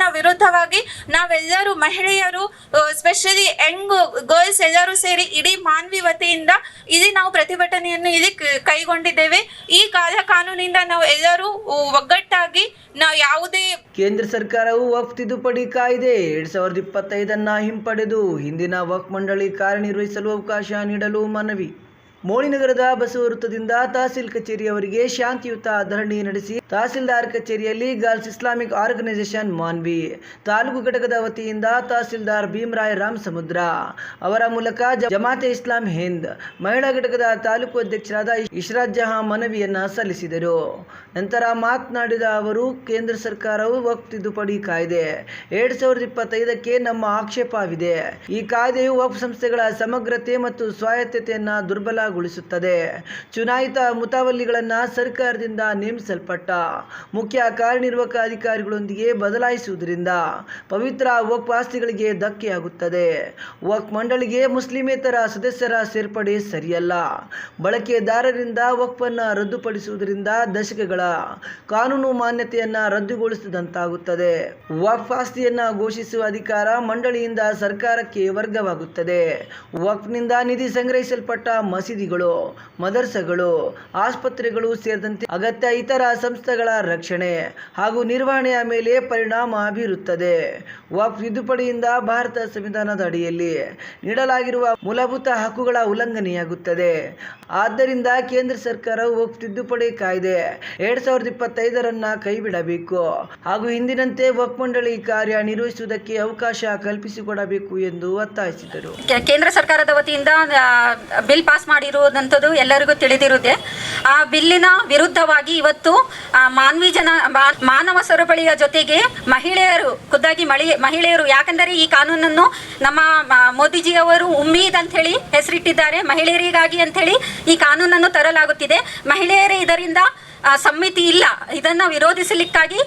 ಕಾನೂನಿನ ವಿರುದ್ಧವಾಗಿ ನಾವೆಲ್ಲರೂ ಮಹಿಳೆಯರು ಸ್ಪೆಷಲಿ ಯಂಗ್ ಗರ್ಲ್ಸ್ ಎಲ್ಲರೂ ಸೇರಿ ಇಡೀ ಮಾನ್ವಿ ವತಿಯಿಂದ ಇಲ್ಲಿ ನಾವು ಪ್ರತಿಭಟನೆಯನ್ನು ಇಲ್ಲಿ ಕೈಗೊಂಡಿದ್ದೇವೆ. ಈ ಕಾಲ ಕಾನೂನಿಂದ ನಾವು ಎಲ್ಲರೂ ಒಗ್ಗಟ್ಟಾಗಿ ನಾವು ಯಾವುದೇ ಕೇಂದ್ರ ಸರ್ಕಾರವು ವಕ್ಫ್ ತಿದ್ದುಪಡಿ ಕಾಯ್ದೆ ಎರಡ್ ಸಾವಿರದ ಇಪ್ಪತ್ತೈದನ್ನ ಹಿಂಪಡೆದು ಹಿಂದಿನ ವಕ್ಫ್ ಮಂಡಳಿ ಕಾರ್ಯನಿರ್ವಹಿಸಲು ಅವಕಾಶ ನೀಡಲು ಮನವಿ. ಮೋಳಿನಗರದ ಬಸವ ವೃತ್ತದಿಂದ ತಹಸೀಲ್ ಕಚೇರಿಯವರಿಗೆ ಶಾಂತಿಯುತ ಧರಣಿ ನಡೆಸಿ ತಹಸೀಲ್ದಾರ್ ಕಚೇರಿಯಲ್ಲಿ girls Islamic organisation Manvi. Taluk ಘಟಕದ ವತಿಯಿಂದ ತಹಸೀಲ್ದಾರ್ ಭೀಮರಾಯ್ ರಾಮ್ ಸಮುದ್ರ ಅವರ ಮೂಲಕ ಜಮಾತೆ ಇಸ್ಲಾಂ ಹಿಂದ್. ಮಹಿಳಾ ಘಟಕದ ತಾಲೂಕು ಅಧ್ಯಕ್ಷರಾದ ಇಶ್ರಾಜ್ ಜಹಾ ಮನವಿಯನ್ನ ಸಲ್ಲಿಸಿದರು. ನಂತರ ಮಾತನಾಡಿದ ಅವರು, ಕೇಂದ್ರ ಸರ್ಕಾರವು ವಕ್ ತಿದ್ದುಪಡಿ ಕಾಯ್ದೆ ಎರಡ್ ಸಾವಿರದ ಇಪ್ಪತ್ತೈದಕ್ಕೆ ನಮ್ಮ ಆಕ್ಷೇಪವಿದೆ. ಈ ಕಾಯ್ದೆಯು ವಕ್ ಸಂಸ್ಥೆಗಳ ಸಮಗ್ರತೆ ಮತ್ತು ಸ್ವಾಯತ್ತತೆಯನ್ನ ದುರ್ಬಲಗೊಳಿಸುತ್ತದೆ ಚುನಾಯಿತ ಮುತಾವಲ್ಲಿಗಳನ್ನು ಸರ್ಕಾರದಿಂದ ನೇಮಿಸಲ್ಪಟ್ಟ ಮುಖ್ಯ ಕಾರ್ಯನಿರ್ವಾಹಕ ಅಧಿಕಾರಿಗಳೊಂದಿಗೆ ಬದಲಾಯಿಸುವುದರಿಂದ ಪವಿತ್ರ ವಕ್ಫ್ ಆಸ್ತಿಗಳಿಗೆ ಧಕ್ಕೆಯಾಗುತ್ತದೆ. ವಕ್ ಮಂಡಳಿಗೆ ಮುಸ್ಲಿಮೇತರ ಸದಸ್ಯರ ಸೇರ್ಪಡೆ ಸರಿಯಲ್ಲ. ಬಳಕೆದಾರರಿಂದ ವಕ್ಫನ್ನು ರದ್ದುಪಡಿಸುವುದರಿಂದ ದಶಕಗಳ ಕಾನೂನು ಮಾನ್ಯತೆಯನ್ನು ರದ್ದುಗೊಳಿಸಿದಂತಾಗುತ್ತದೆ. ವಕ್ಫ್ ಆಸ್ತಿಯನ್ನು ಘೋಷಿಸುವ ಅಧಿಕಾರ ಮಂಡಳಿಯಿಂದ ಸರ್ಕಾರಕ್ಕೆ ವರ್ಗವಾಗುತ್ತದೆ. ವಕ್ಫ್ನಿಂದ ನಿಧಿ ಸಂಗ್ರಹಿಸಲ್ಪಟ್ಟ ಮಸೀದಿಗಳು ಮದರ್ಸಗಳು, ಆಸ್ಪತ್ರೆಗಳು ಸೇರಿದಂತೆ ಅಗತ್ಯ ಇತರ ಸಂಸ್ಥೆಗಳ ರಕ್ಷಣೆ ಹಾಗೂ ನಿರ್ವಹಣೆಯ ಮೇಲೆ ಪರಿಣಾಮ ಬೀರುತ್ತದೆ. ವಾಕ್ ತಿದ್ದುಪಡಿಯಿಂದ ಭಾರತ ಸಂವಿಧಾನದ ಅಡಿಯಲ್ಲಿ ನೀಡಲಾಗಿರುವ ಮೂಲಭೂತ ಹಕ್ಕುಗಳ ಉಲ್ಲಂಘನೆಯಾಗುತ್ತದೆ. ಆದ್ದರಿಂದ ಕೇಂದ್ರ ಸರ್ಕಾರವು ವಕ್ ತಿದ್ದುಪಡಿ ಕಾಯ್ದೆ ಎರಡ್ ಸಾವಿರದ ಇಪ್ಪತ್ತೈದರನ್ನ ಕೈಬಿಡಬೇಕು ಹಾಗೂ ಹಿಂದಿನಂತೆ ವಕ್ ಮಂಡಳಿ ಕಾರ್ಯ ನಿರ್ವಹಿಸುವುದಕ್ಕೆ ಅವಕಾಶ ಕಲ್ಪಿಸಿಕೊಡಬೇಕು ಎಂದು ಒತ್ತಾಯಿಸಿದರು. ಕೇಂದ್ರ ಸರ್ಕಾರದ ವತಿಯಿಂದ ಬಿಲ್ ಪಾಸ್ ಮಾಡಿರುವುದಂಥದ್ದು ಎಲ್ಲರಿಗೂ ತಿಳಿದಿರುತ್ತೆ. ಆ ಬಿಲ್ಲಿನ ವಿರುದ್ಧವಾಗಿ ಇವತ್ತು ಆ, ಮಾನ್ವಿ ಜನ ಮಾನವ ಸರಪಳಿಯ ಜೊತೆಗೆ ಮಹಿಳೆಯರು ಖುದ್ದಾಗಿ ಮಳಿ ಮಹಿಳೆಯರು ಯಾಕಂದರೆ ಈ ಕಾನೂನನ್ನು ನಮ್ಮ ಮೋದಿಜಿ ಮೋದಿಜಿಯವರು ಉಮ್ಮೀದ್ ಅಂತ ಹೇಳಿ ಹೆಸರಿಟ್ಟಿದ್ದಾರೆ. ಮಹಿಳೆಯರಿಗಾಗಿ ಅಂತ ಹೇಳಿ ಈ ಕಾನೂನನ್ನು ತರಲಾಗುತ್ತಿದೆ. ಮಹಿಳೆಯರೇ ಇದರಿಂದ ಆ, ಸಮ್ಮಿತಿ ಇಲ್ಲ. ಇದನ್ನು ವಿರೋಧಿಸಲಿಕ್ಕಾಗಿ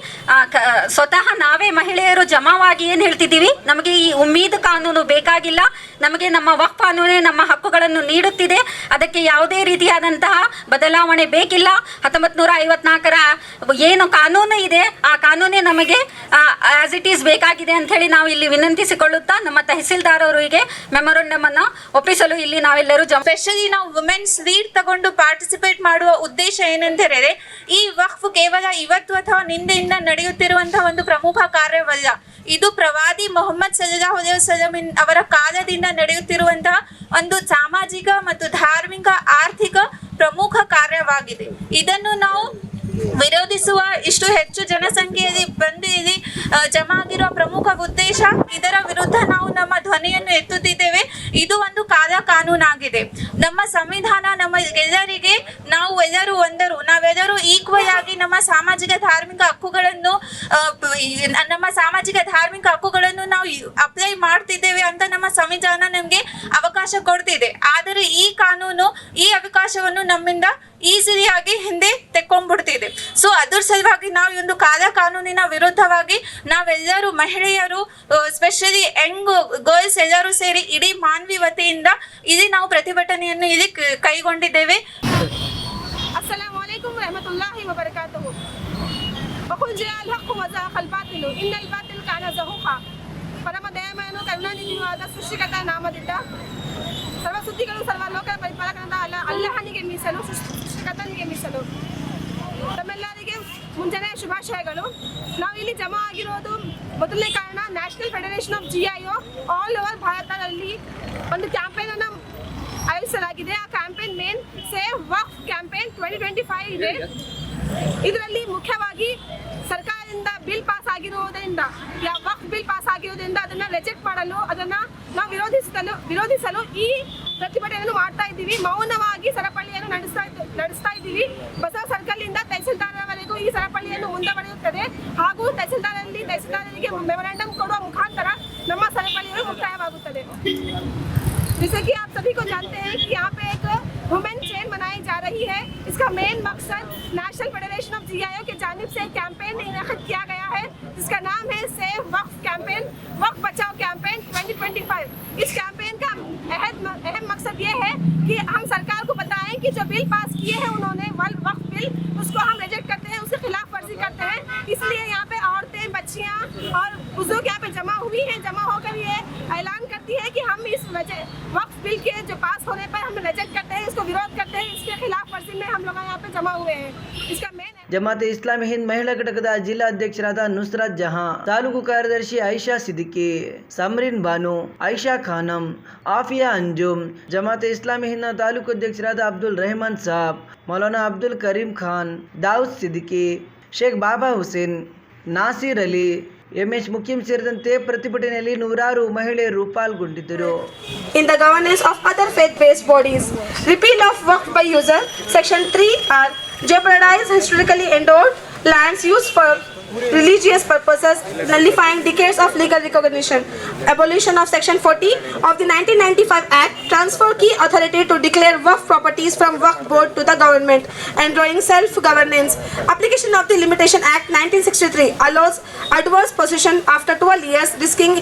ಸ್ವತಃ ನಾವೇ ಮಹಿಳೆಯರು ಜಮಾವಾಗಿ ಏನು ಹೇಳ್ತಿದ್ದೀವಿ? ನಮಗೆ ಈ ಉಮ್ಮೀದ್ ಕಾನೂನು ಬೇಕಾಗಿಲ್ಲ. ನಮಗೆ ನಮ್ಮ ವಕ್ ಕಾನೂನೇ ನಮ್ಮ ಹಕ್ಕುಗಳನ್ನು ನೀಡುತ್ತಿದೆ. ಅದಕ್ಕೆ ಯಾವುದೇ ರೀತಿಯಾದಂತಹ ಬದಲಾವಣೆ ಬೇಕಿಲ್ಲ. ಹತ್ತೊಂಬತ್ತು ನೂರ ಐವತ್ನಾಲ್ಕರ ಏನು ಕಾನೂನು ಇದೆ ಆ ಕಾನೂನೇ ನಮಗೆ ಆಸ್ ಇಟ್ ಈಸ್ ಬೇಕಾಗಿದೆ ಅಂತ ಹೇಳಿ ನಾವು ಇಲ್ಲಿ ವಿನಂತಿಸಿಕೊಳ್ಳುತ್ತಾ ನಮ್ಮ ತಹಸೀಲ್ದಾರ್ ಅವರಿಗೆ ಮೆಮೊರಂಡಮ್ ಅನ್ನು ಒಪ್ಪಿಸಲು ಇಲ್ಲಿ ನಾವೆಲ್ಲರೂ ಸ್ಪೆಷಲಿ ನಾವು ವುಮೆನ್ಸ್ ಲೀಡ್ ತಗೊಂಡು ಪಾರ್ಟಿಸಿಪೇಟ್ ಮಾಡುವ ಉದ್ದೇಶ ಏನಂತ ಹೇಳಿದ್ರೆ ಈ ವಕ್ಫ್ ಕೇವಲ ಇವತ್ತು ಅಥವಾ ನಿಂದೆಯಿಂದ ನಡೆಯುತ್ತಿರುವಂತಹ ಒಂದು ಪ್ರಮುಖ ಕಾರ್ಯವಲ್ಲ. ಇದು ಪ್ರವಾದಿ ಮೊಹಮ್ಮದ್ ಸಲ್ಲಾಹು ವಸಲ್ಲಂ ಅವರ ಕಾಲದಿಂದ ನಡೆಯುತ್ತಿರುವಂತಹ ಒಂದು ಸಾಮಾಜಿಕ ಮತ್ತು ಧಾರ್ಮಿಕ, ಆರ್ಥಿಕ ಪ್ರಮುಖ ಕಾರ್ಯವಾಗಿದೆ. ಇದನ್ನು ನಾವು ವಿರೋಧಿಸುವ ಇಷ್ಟು ಹೆಚ್ಚು ಜನಸಂಖ್ಯೆಯಲ್ಲಿ ಬಂದು ಇಲ್ಲಿ ಜಮಾ ಆಗಿರುವ ಪ್ರಮುಖ ಉದ್ದೇಶ ಇದರ ವಿರುದ್ಧ ನಾವು ನಮ್ಮ ಧ್ವನಿಯನ್ನು ಎತ್ತುತ್ತಿದ್ದೇವೆ. ಇದು ಒಂದು ಕಾಲ ಕಾನೂನಾಗಿದೆ ನಮ್ಮ ಸಂವಿಧಾನ ನಮ್ಮ ಎಲ್ಲರಿಗೆ ನಾವು ಎದರು ಒಂದರು ನಾವೆಲ್ಲರೂ ಈಕ್ವಲ್ ಆಗಿ ನಮ್ಮ ಸಾಮಾಜಿಕ ಧಾರ್ಮಿಕ ಹಕ್ಕುಗಳನ್ನು ನಮ್ಮ ಸಾಮಾಜಿಕ ಧಾರ್ಮಿಕ ಹಕ್ಕುಗಳನ್ನು ನಾವು ಅಪ್ಲೈ ಮಾಡ್ತಿದ್ದೇವೆ ಅಂತ ನಮ್ಮ ಸಂವಿಧಾನ ನಮಗೆ ಅವಕಾಶ ಕೊಡ್ತಿದೆ. ಆದರೆ ಈ ಕಾನೂನು, ಈ ಅವಕಾಶವನ್ನು ನಮ್ಮಿಂದ ಈಸಿಲಿಯಾಗಿ ಹಿಂದೆ ತೆಕ್ಕೊಂಡ್ಬಿಡ್ತಿದೆ. ಸೊ ಅದ್ರ ಸಲುವಾಗಿ ನಾವು ಒಂದು ಕಾಲ ಕಾನೂನಿನ ವಿರುದ್ಧವಾಗಿ ನಾವೆಲ್ಲರೂ ಮಹಿಳೆಯರು ಸ್ಪೆಷಲಿ ಯಂಗ್ ಗರ್ಲ್ಸ್ ಎಲ್ಲರೂ ಸೇರಿ ಇಡೀ ಮಾನವೀಯತೆಯಿಂದ ಇಲ್ಲಿ ನಾವು ಪ್ರತಿಭಟನೆಯನ್ನು ಇಲ್ಲಿ ಕೈಗೊಂಡಿದ್ದೇವೆ. عليكم ورحمة الله وبركاته وقل جاء الحق وزهق الباطل إن الباطل كان زهوقا ಪರಮ ದಯಮಯನು ಕರುಣಾನಿಧಿಯಾದ ಸೃಷ್ಟಿಕರ್ತ ನಾಮದಿಂದ ಸರ್ವ ಸುದ್ದಿಗಳು ಸರ್ವ ಲೋಕ ಪರಿಪಾಲಕನಾದ ಅಲ್ಲ ಅಲ್ಲಹನಿಗೆ ಮೀಸಲು ಸೃಷ್ಟಿ- ಸೃಷ್ಟಿಕರ್ತನಿಗೆ ಮೀಸಲು ತಮ್ಮೆಲ್ಲರಿಗೆ ಮುಂಜಾನೆ ಶುಭಾಶಯಗಳು ನಾವು ಇಲ್ಲಿ ಜಮಾ ಆಗಿರೋದು ಮೊದಲನೇ ಕಾರಣ national federation of G I all over ಭಾರತದಲ್ಲಿ ಒಂದು ಕ್ಯಾಂಪೇನ್ ಅನ್ನು ಆಯೋಜಿಸಲಾಗಿದೆ. ಆ campaign main save waqf campaign twenty twenty five ಇದೆ. ಇದರಲ್ಲಿ ಮುಖ್ಯವಾಗಿ ಸರ್ಕಾರದಿಂದ ಬಿಲ್ ಪಾಸ್ ಆಗಿರುವುದರಿಂದ ವಕ್ ಬಿಲ್ ಪಾಸ್ ಆಗಿರುವುದರಿಂದ ಅದನ್ನ ರೆಜೆಕ್ಟ್ ಮಾಡಲು, ಅದನ್ನ ನಾವು ವಿರೋಧಿಸಲು ವಿರೋಧಿಸಲು ಈ ಪ್ರತಿಭಟನೆಯನ್ನು ಮಾಡ್ತಾ ಇದ್ದೀವಿ. ಮೌನವಾಗಿ ಸರಪಳಿಯನ್ನು ನಡೆಸ್ತಾ ನಡೆಸ್ತಾ ಇದ್ದೀವಿ. ಬಸವ ಸರ್ಕಲ್ ಇಂದ ತಹಸೀಲ್ದಾರ್ವರೆಗೂ ಈ ಸರಪಳಿಯನ್ನು ಮುಂದುವರಿಯುತ್ತದೆ. ಹಾಗೂ ತಹಸೀಲ್ದಾರಲ್ಲಿ ತಹಸೀಲ್ದಾರರಿಗೆ ಮೆಮೊರಾಂಡಮ್ ಕೊಡುವ ಮುಖಾಂತರ ನಮ್ಮ ಸರಪಳಿಯನ್ನು ಮುಕ್ತಾಯವಾಗುತ್ತದೆ. मेन मकसद नेशनल फेडरेशन ऑफ़ जीआईओ की जानिब से कैंपेन इनका किया गया है, जिसका नाम है सेव वक्फ कैंपेन, वक्फ बचाओ कैंपेन 2025 इस कैंपेन का अहद अहम मकसद ये है कि हम सरकार को बताएँ कि जो बिल पास किए हैं उन्होंने वर्ल्ड वक्फ बिल, उसको हम रिजेक्ट करते हैं, उसके खिलाफ वर्जी करते हैं। इसलिए यहाँ पे औरतें, बच्चियाँ और बुज़ुर्ग यहाँ पे जमा हुई हैं, जमा होकर ये ऐलान करती है कि हम इस वजह, वक्फ बिल के जो पास होने पर हम रिजेक्ट करते हैं, इसको विरोध करते इसके खिलाफ वर्जी में हम लोग यहाँ पे जमा हुए हैं इसका मेन ಜಮಾತೆ ಇಸ್ಲಾಮಿ ಹಿಂದ್ ಮಹಿಳಾ ಘಟಕದ ಜಿಲ್ಲಾ ಅಧ್ಯಕ್ಷರಾದ ನುಸ್ರತ್ ಜಹಾಂ ತಾಲೂಕು ಕಾರ್ಯದರ್ಶಿ ಐಷಾ ಸಿದ್ದಿಕಿ ಸಮರಿನ್ ಬಾನು ಐಷಾ ಖಾನಂ ಆಫಿಯಾ ಅಂಜುಮ್ ಜಮಾತೆ ಇಸ್ಲಾಮಿ ಹಿಂದ್ನ ತಾಲೂಕು ಅಧ್ಯಕ್ಷರಾದ ಅಬ್ದುಲ್ ರೆಹಮಾನ್ ಸಾಬ್ ಮೌಲಾನಾ ಅಬ್ದುಲ್ ಕರೀಂ ಖಾನ್ ದಾವೂದ್ ಸಿದ್ದಿಕಿ ಶೇಖ್ ಬಾಬಾ ಹುಸೇನ್ ನಾಸೀರ್ ಅಲಿ, ಎಂ ಎಚ್ ಮುಖ್ಯಂ ಸೇರಿದಂತೆ ಪ್ರತಿಭಟನೆಯಲ್ಲಿ ನೂರಾರು ಮಹಿಳೆಯರು ಪಾಲ್ಗೊಂಡಿದ್ದರು. In the governance of other faith based bodies repeal of work by user section three R jeopardises historically endowed lands use for religious purposes, nullifying decades of legal recognition. Abolition of section 40 of the 1995 Act, transfer key authority to declare Waqf properties from Waqf board to the government, enjoying self-governance. Application of the Limitation Act 1963 allows adverse possession after 12 years, risking